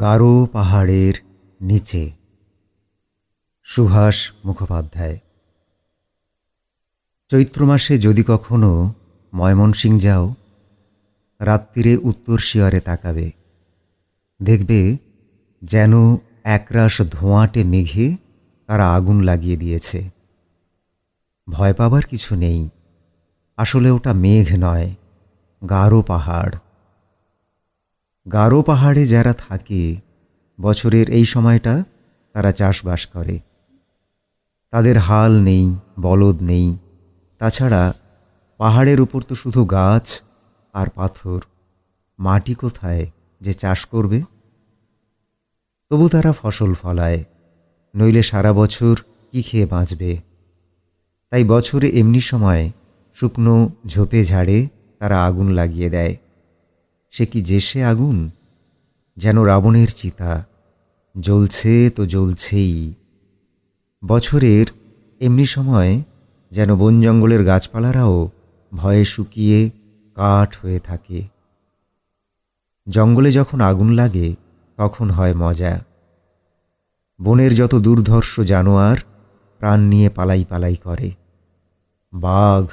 গারো পাহাড়ের নিচে। সুভাষ মুখোপাধ্যায়। চৈত্র মাসে যদি কখনো ময়মনসিং যাও রাত্রিরে উত্তর শিয়রে তাকাবে। দেখবে যেন একরাশ ধোঁয়াটে মেঘে তারা আগুন লাগিয়ে দিয়েছে। ভয় পাবার কিছু নেই। আসলে ওটা মেঘ নয়, গারো পাহাড়। গারো পাহাড়ে যারা থাকে, বছরের এই সময়টা তারা চাষবাস করে। তাদের হাল নেই, বলদ নেই। তাছাড়া পাহাড়ের উপর তো শুধু গাছ আর পাথর। মাটি কোথায় যে চাষ করবে? তবু তারা ফসল ফলায়, নইলে সারা বছর কি খেয়ে বাঁচবে? তাই বছরে এমনি সময় শুকনো ঝোপে ঝাড়ে তারা আগুন লাগিয়ে দেয়। সে কি যে সে আগুন? যেন রাবণের চিতা। জ্বলছে তো জ্বলছেই। বছরের এমনি সময় যেন বন জঙ্গলের গাছপালারাও ভয়ে শুকিয়ে কাঠ হয়ে থাকে। জঙ্গলে যখন আগুন লাগে, তখন হয় মজা। বনের যত দুর্ধর্ষ জানোয়ার প্রাণ নিয়ে পালাই পালাই করে। বাঘ,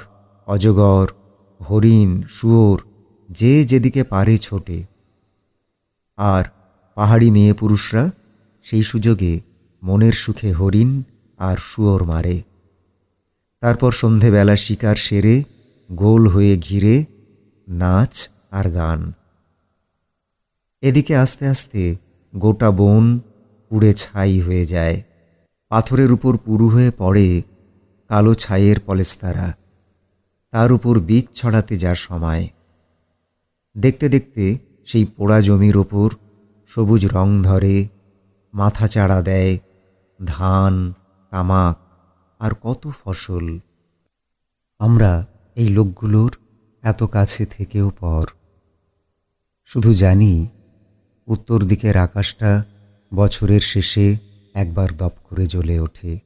অজগর, হরিণ, শুয়োর যে যেদিকে পারে ছোটে। আর পাহাড়ি মেয়ে পুরুষরা সেই সুযোগে মনের সুখে হরিণ আর শুয়োর মারে। তারপর সন্ধেবেলা শিকার সেরে, গোল হয়ে ঘিরে, নাচ আর গান। এদিকে আস্তে আস্তে গোটা বন পুড়ে ছাই হয়ে যায়। পাথরের উপর পুরু হয়ে পড়ে কালো ছাইয়ের পলেস্তারা। তার উপর বীজ ছড়াতে যার সময়। দেখতে দেখতে সেই পোড়া জমির ওপর সবুজ রং ধরে, মাথা চাড়া দেয় ধান, তামাক, আর কত ফসল। আমরা এই লোকগুলোর এত কাছে থেকেও পর। শুধু জানি, উত্তর দিকের আকাশটা বছরের শেষে একবার দপ করে জ্বলে ওঠে।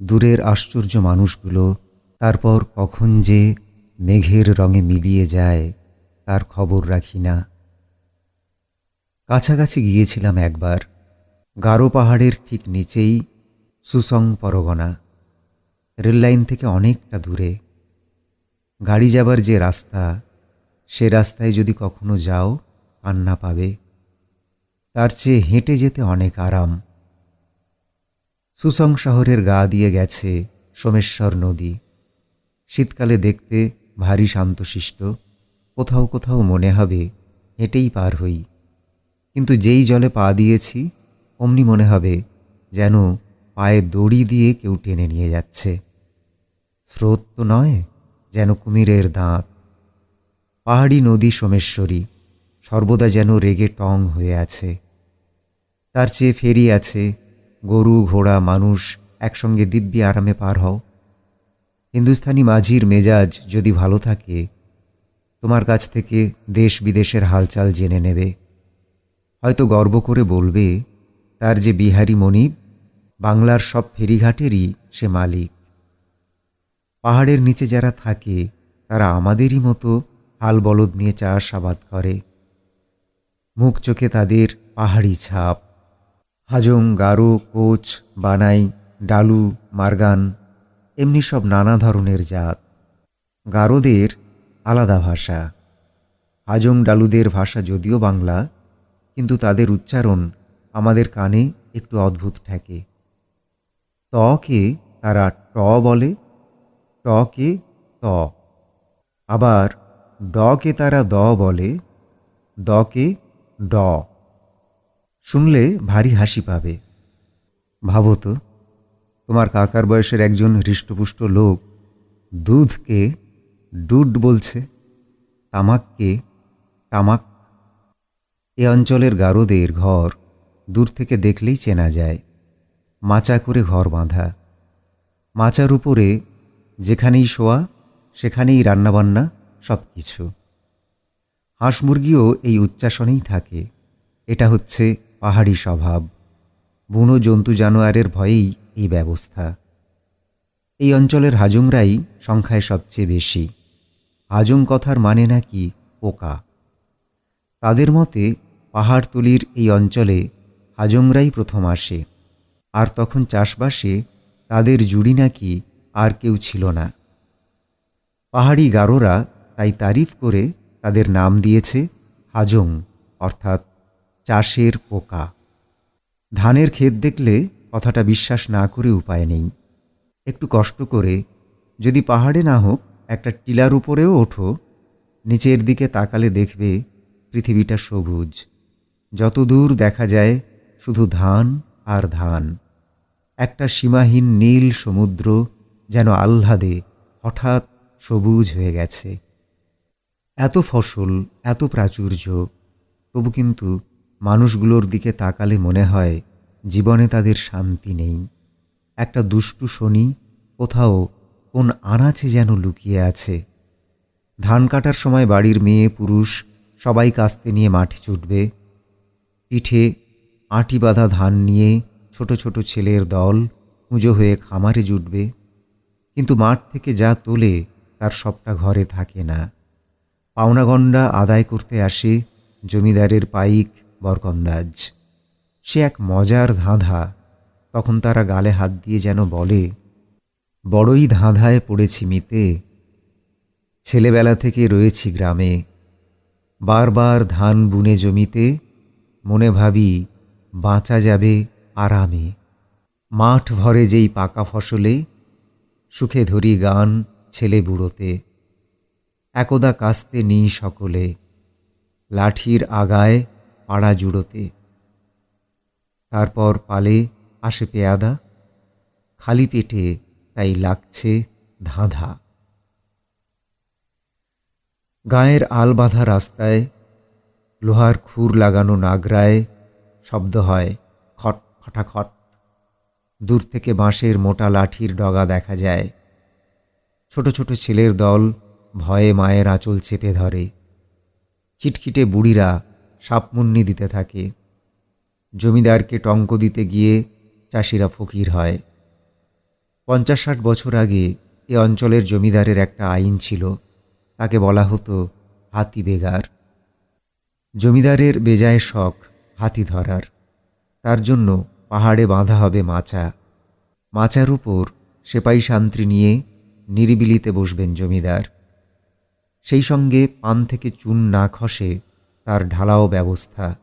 দূরের আশ্চর্য মানুষগুলো তারপর কখন যে মেঘের রঙে মিলিয়ে যায় তার খবর রাখি না। কাছাকাছি গিয়েছিলাম একবার। গারো পাহাড়ের ঠিক নিচেই সুসং পরগনা। রেললাইন থেকে অনেকটা দূরে। গাড়ি যাবার যে রাস্তা, সে রাস্তায় যদি কখনো যাও, কান্না পাবে। তার চেয়ে হেঁটে যেতে অনেক আরাম। সুসং শহরের গা দিয়ে গেছে সোমেশ্বর নদী। শীতকালে দেখতে ভারী শান্তশিষ্ট। কোথাও কোথাও মনে হবে, হেঁটেই পার হই। কিন্তু যেই জলে পা দিয়েছি, অমনি মনে হবে যেন পায়ে দড়ি দিয়ে কেউ টেনে নিয়ে যাচ্ছে। স্রোত তো নয় যেন কুমিরের দাঁত। পাহাড়ি নদী সোমেশ্বরী, সর্বদা যেন রেগে টং হয়ে আছে। তার চেয়ে ফেরি আছে, গরু, ঘোড়া, মানুষ একসঙ্গে দিব্যি আরামে পার হও। হিন্দুস্থানি মাঝির মেজাজ যদি ভালো থাকে তোমার কাছ থেকে দেশ বিদেশের হালচাল জেনে নেবে। হয়তো গর্ব করে বলবে, তার যে বিহারি মনিব, বাংলার সব ফেরিঘাটেরই সে মালিক। পাহাড়ের নিচে যারা থাকে, তারা আমাদেরই মতো হাল বলদ নিয়ে চাষাবাদ করে। মুখ চোখে তাদের পাহাড়ি ছাপ। হাজং, গারো, কোচ, বানাই, ডালু, মার্গান, এমনি সব নানা ধরনের জাত। গারোদের আলাদা ভাষা। হাজং ডালুদের ভাষা যদিও বাংলা, কিন্তু তাদের উচ্চারণ আমাদের কানে একটু অদ্ভুত ঠেকে। তকে তারা ট বলে টকে ত। আবার ডকে তারা দ বলে দকে ড। শুনলে ভারী হাসি পাবে। ভাবো তো, তোমার কাকার বয়সের একজন হৃষ্টপুষ্ট লোক দুধকে ডুড বলছে, তামাককে তামাক। এ অঞ্চলের গারোদের ঘর দূর থেকে দেখলেই চেনা যায়, মাচা করে ঘর বাঁধা। মাচার উপরে যেখানেই শোয়া, সেখানেই রান্নাবান্না সব কিছু হাঁস মুরগিও এই উচ্চাসনেই থাকে। এটা হচ্ছে পাহাড়ি স্বভাব। বুনো জন্তু জানোয়ারের ভয়েই এই ব্যবস্থা। এই অঞ্চলের হাজুংরাই সংখ্যায় সবচেয়ে বেশি। হাজুং কথার মানে নাকি পোকা? তাদের মতে পাহাড়তলির এই অঞ্চলে হাজংরাই প্রথম আসে, আর তখন চাষবাসে তাদের জুড়ি নাকি আর কেউ ছিল না। পাহাড়ি গারোরা তাই তারিফ করে তাদের নাম দিয়েছে হাজং, অর্থাৎ চাষের পোকা। ধানের ক্ষেত দেখলে কথাটা বিশ্বাস না করে উপায় নেই। একটু কষ্ট করে যদি পাহাড়ে না হোক একটা টিলার উপরেও ওঠো, নিচের দিকে তাকালে দেখবে পৃথিবীটা সবুজ। যত দূর দেখা যায়, শুধু ধান আর ধান। একটা সীমাহীন নীল সমুদ্র যেন আহ্লাদে হঠাৎ সবুজ হয়ে গেছে। এত ফসল, এত প্রাচুর্য, তবু কিন্তু মানুষগুলোর দিকে তাকালে মনে হয় জীবনে তাদের শান্তি নেই। একটা দুষ্টু শনি কোথাও কোন আনাচে যেন লুকিয়ে আছে। ধান কাটার সময় বাড়ির মেয়ে, পুরুষ সবাই কাস্তে নিয়ে মাঠে ছুটবে পিঠে আঁটি বাঁধা ধান নিয়ে ছোট ছোট ছেলের দল পুজো হয়ে খামারে জুটবে। কিন্তু মাঠ থেকে যা তোলে তার সবটা ঘরে থাকে না। পাওনাগণ্ডা আদায় করতে আসে জমিদারের পাইক বরকন্দাজ। সে এক মজার ধাঁধা। তখন তারা গালে হাত দিয়ে যেন বলে বড়ই ধাঁধায় পড়েছি মিতে। ছেলেবেলা থেকে রয়েছি গ্রামে। বারবার ধান বুনে জমিতে, মনে ভাবি বাঁচা যাবে আরামে। মাঠ ভরে যেই পাকা ফসলে, সুখে ধরি গান ছেলে বুড়োতে। একদা কাস্তে নিই সকলে, লাঠির আগায় পাড়া জুড়োতে। তারপর পালে আসে পেয়াদা, খালি পেটে তাই লাগছে ধাঁধা। গায়ের আল বাঁধা রাস্তায় লোহার খুর লাগানো নাগরায় শব্দ হয় খট খটাখট দূর থেকে বাঁশের মোটা লাঠির ডগা দেখা যায়। ছোট ছোট ছেলের দল ভয়ে মায়ের আঁচল চেপে ধরে। খিটখিটে বুড়িরা সাপমুন্নি দিতে থাকে। জমিদারকে টঙ্ক দিতে গিয়ে চাষিরা ফকির হয়। পঞ্চাশ ষাট বছর আগে এ অঞ্চলের জমিদারের একটা আইন ছিল। তাকে বলা হতো হাতি বেগার। জমিদারের বেজায় শখ হাতি ধরার। তার জন্য পাহাড়ে বাঁধা হবে মাচা। মাচার উপর সেপাই শান্ত্রী নিয়ে নিরিবিলিতে বসবেন জমিদার। সেই সঙ্গে পান থেকে চুন না খসে তার ঢালাও ব্যবস্থা।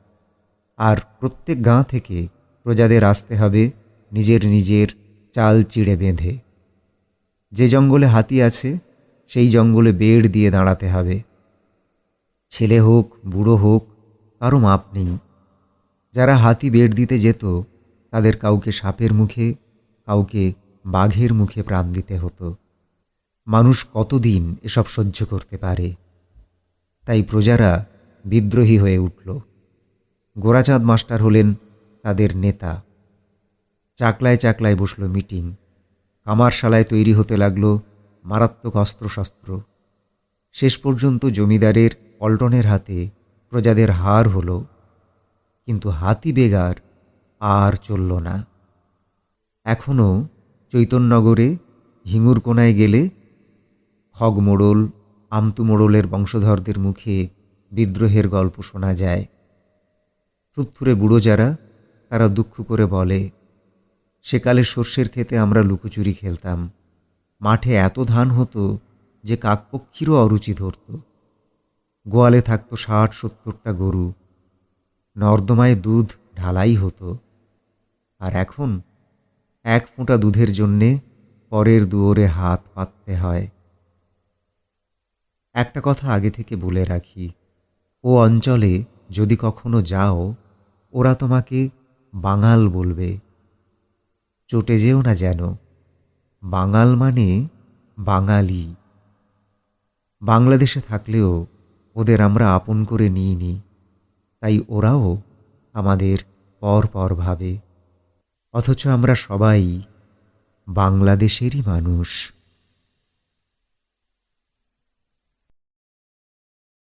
আর প্রত্যেক গাঁ থেকে প্রজাদের আসতে হবে নিজের নিজের চাল চিড়ে বেঁধে। যে জঙ্গলে হাতি আছে, সেই জঙ্গলে বেড় দিয়ে দাঁড়াতে হবে। ছেলে হোক, বুড়ো হোক, কারও মাপ নেই। যারা হাতি বেড় দিতে যেত, তাদের কাউকে সাপের মুখে, কাউকে বাঘের মুখে প্রাণ দিতে হতো। মানুষ কতদিন এসব সহ্য করতে পারে? তাই প্রজারা বিদ্রোহী হয়ে উঠল। গোরাচাঁদ মাস্টার হলেন তাদের নেতা। চাকলায় চাকলায় বসল মিটিং কামারশালায় তৈরি হতে লাগল মারাত্মক অস্ত্রশস্ত্র। শেষ পর্যন্ত জমিদারের পল্টনের হাতে প্রজাদের হার হলো, কিন্তু হাতি বেগার আর চলল না। এখনও চৈতন্যনগরে হিঙুর কোনায় গেলে খগ মোড়ল আমতু মোড়লের বংশধরদের মুখে বিদ্রোহের গল্প শোনা যায়। থুতথুরে বুড়ো যারা, তারা দুঃখ করে বলে সেকালে সর্ষের ক্ষেতে আমরা লুকোচুরি খেলতাম। মাঠে এত ধান হতো যে কাকপক্ষীরও অরুচি ধরত। গোয়ালে থাকতো ষাট সত্তরটা গরু। নর্দমায় দুধ ঢালাই হতো। আর এখন এক ফোঁটা দুধের জন্যে পরের দুয়োরে হাত পাততে হয়। একটা কথা আগে থেকে বলে রাখি, ও অঞ্চলে যদি কখনো যাও, ওরা তোমাকে বাঙাল বলবে। চটে যেও না যেন। বাঙাল মানে বাঙালি। বাংলাদেশে থাকলেও ওদের আমরা আপন করে নিইনি তাই ওরাও আমাদের পর পর ভাবে। অথচ আমরা সবাই বাংলাদেশেরই মানুষ।